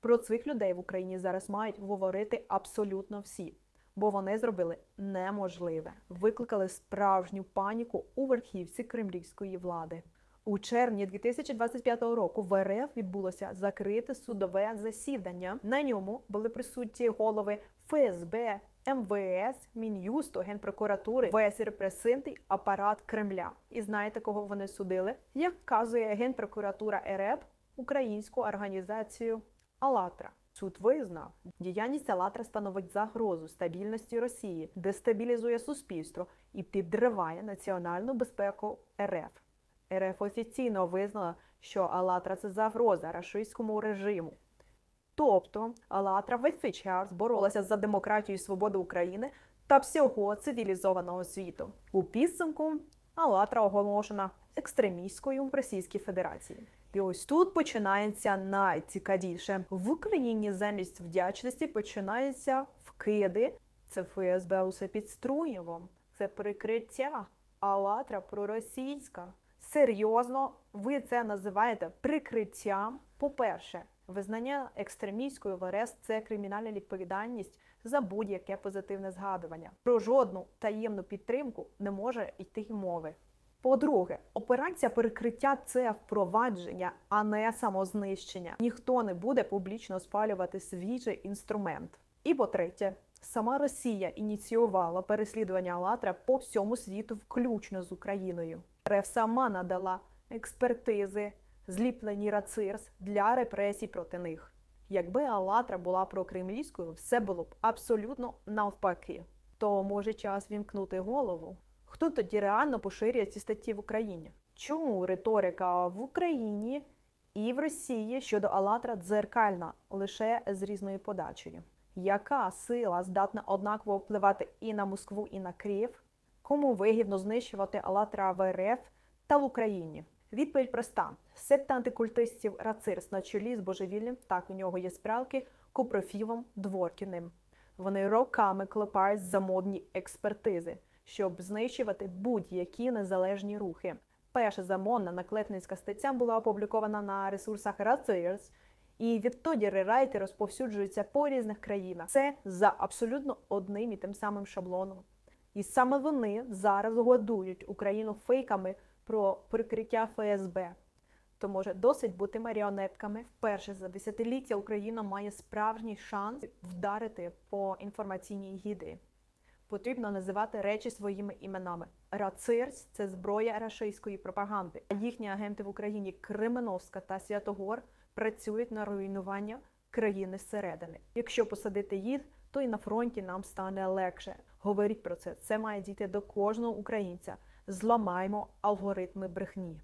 Про цих людей в Україні зараз мають говорити абсолютно всі, бо вони зробили неможливе, викликали справжню паніку у верхівці кремлівської влади. У червні 2025 року в РФ відбулося закрите судове засідання. На ньому були присутні голови ФСБ, МВС, Мін'юсту, Генпрокуратури, весь репресивний апарат Кремля. І знаєте, кого вони судили? Як вказує Генпрокуратура РФ, українську організацію АЛАТРА. Суд визнав, діяльність АЛАТРА становить загрозу стабільності Росії, дестабілізує суспільство і підриває національну безпеку РФ. РФ офіційно визнала, що АЛАТРА це загроза рашистському режиму. Тобто АЛАТРА весь цей час боролася за демократію і свободу України та всього цивілізованого світу. У підсумку АЛАТРА оголошена екстремістською в Російській Федерації. І ось тут починається найцікавіше. В Україні замість вдячності починаються вкиди. Це ФСБ усе під Струєвом, це прикриття. АЛАТРА проросійська. Серйозно, ви це називаєте прикриттям. По-перше, визнання екстремістською в РС це кримінальна відповідальність за будь-яке позитивне згадування. Про жодну таємну підтримку не може йти й мови. По-друге, операція перекриття це впровадження, а не самознищення. Ніхто не буде публічно спалювати свіжий інструмент. І по-третє, сама Росія ініціювала переслідування АЛАТРА по всьому світу, включно з Україною. РФ сама надала експертизи, зліплені РАЦИРС для репресій проти них. Якби АЛАТРА була прокремлівською, все було б абсолютно навпаки. То може час вімкнути голову. Хто тоді реально поширює ці статті в Україні? Чому риторика в Україні і в Росії щодо АЛАТРА дзеркальна лише з різною подачею? Яка сила здатна однаково впливати і на Москву, і на Київ? Кому вигідно знищувати АЛАТРА в РФ та в Україні? Відповідь проста: секта антикультистів Рацирс на чолі з божевільним, так у нього є справки, Купрофілом Дворкіним. Вони роками клепають за модні експертизи, щоб знищувати будь-які незалежні рухи. Перша замовна наклепницька стаття була опублікована на ресурсах Рацирс, і відтоді рерайти розповсюджуються по різних країнах. Це за абсолютно одним і тим самим шаблоном. І саме вони зараз годують Україну фейками про прикриття ФСБ. То може досить бути маріонетками. Вперше за десятиліття Україна має справжній шанс вдарити по інформаційній гідрі. Потрібно називати речі своїми іменами. Рацирс це зброя рашистської пропаганди. А їхні агенти в Україні Кременовська та Святогор працюють на руйнування країни зсередини. Якщо посадити їх, то і на фронті нам стане легше. Говоріть про це. Це має дійти до кожного українця. Зламаємо алгоритми брехні.